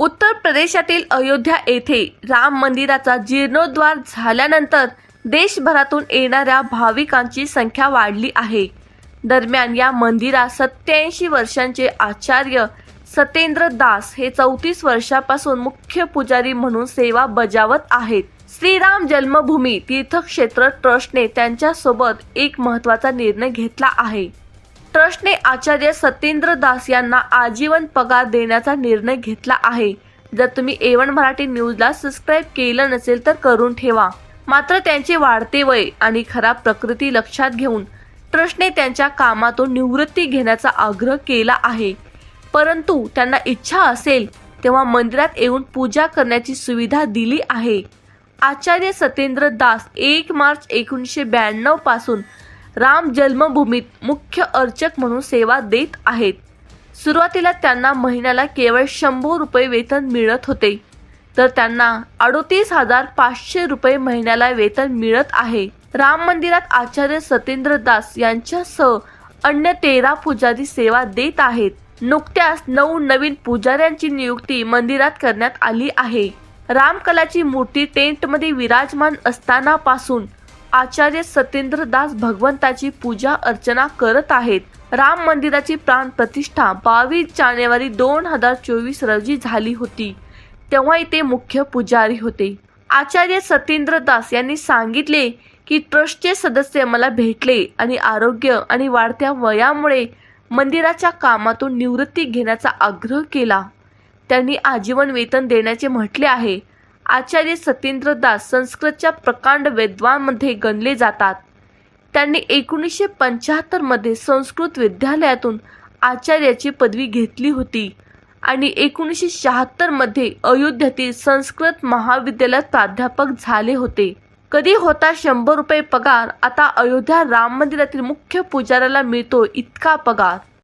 उत्तर प्रदेशातील अयोध्या येथे राम मंदिराचा जीर्णोद्धार झाल्यानंतर देशभरातून येणाऱ्या भाविकांची संख्या वाढली आहे. दरम्यान या मंदिरात सत्याऐंशी वर्षांचे आचार्य सत्येंद्र दास हे चौतीस वर्षापासून मुख्य पुजारी म्हणून सेवा बजावत आहेत. श्रीराम जन्मभूमी तीर्थक्षेत्र ट्रस्टने त्यांच्यासोबत एक महत्त्वाचा निर्णय घेतला आहे. ट्रस्टने आचार्य सत्येंद्र दास यांना आजीवन पगार देण्याचा निर्णय घेतला आहे. जर तुम्ही ए वन मराठी न्यूजला सबस्क्राईब केलं नसेल तर करून ठेवा. मात्र त्यांचे वाढते वय आणि खराब प्रकृती लक्षात घेऊन ट्रस्टने त्यांच्या कामातून निवृत्ती घेण्याचा आग्रह केला आहे. परंतु त्यांना इच्छा असेल तेव्हा मंदिरात येऊन पूजा करण्याची सुविधा दिली आहे. आचार्य सत्येंद्र दास एक मार्च एकोणीसशे ब्याण्णवपासून राम जन्मभूमीत मुख्य अर्चक म्हणून सेवा देत आहेत. सुरुवातीला त्यांना महिन्याला केवळ शंभर रुपये वेतन मिळत होते. तर त्यांना अडोतीस हजार पाचशे रुपये महिन्याला वेतन मिळत आहे. राम मंदिरात आचार्य सत्येंद्र दास यांच्यासह अन्य तेरा पुजारी सेवा देत आहेत. नुकत्याच नऊ नवीन पुजाऱ्यांची नियुक्ती मंदिरात करण्यात आली आहे. रामकलाची मूर्ती टेंटमध्ये विराजमान असताना पासून आचार्य सत्येंद्रदास भगवंताची पूजा अर्चना करत आहेत. राम मंदिराची प्राण प्रतिष्ठा बावीस जानेवारी दोन हजार चोवीस रोजी झाली होती. तेव्हा इथे मुख्य पुजारी होते. आचार्य सत्येंद्र दास यांनी सांगितले की ट्रस्टचे सदस्य मला भेटले आणि आरोग्य आणि वाढत्या वयामुळे मंदिराच्या कामातून निवृत्ती घेण्याचा आग्रह केला. त्यांनी आजीवन वेतन देण्याचे म्हटले आहे. आचार्य सत्येंद्र दास संस्कृतच्या प्रकांड विद्वांमध्ये गणले जातात. त्यांनी एकोणीसशे पंच्याहत्तरमध्ये संस्कृत विद्यालयातून आचार्याची पदवी घेतली होती आणि एकोणीसशे शहात्तरमध्ये अयोध्येतील संस्कृत महाविद्यालयात प्राध्यापक झाले होते. कधी होता शंभर रुपये पगार आता अयोध्या राम मंदिरातील मुख्य पुजाऱ्याला मिळतो इतका पगार.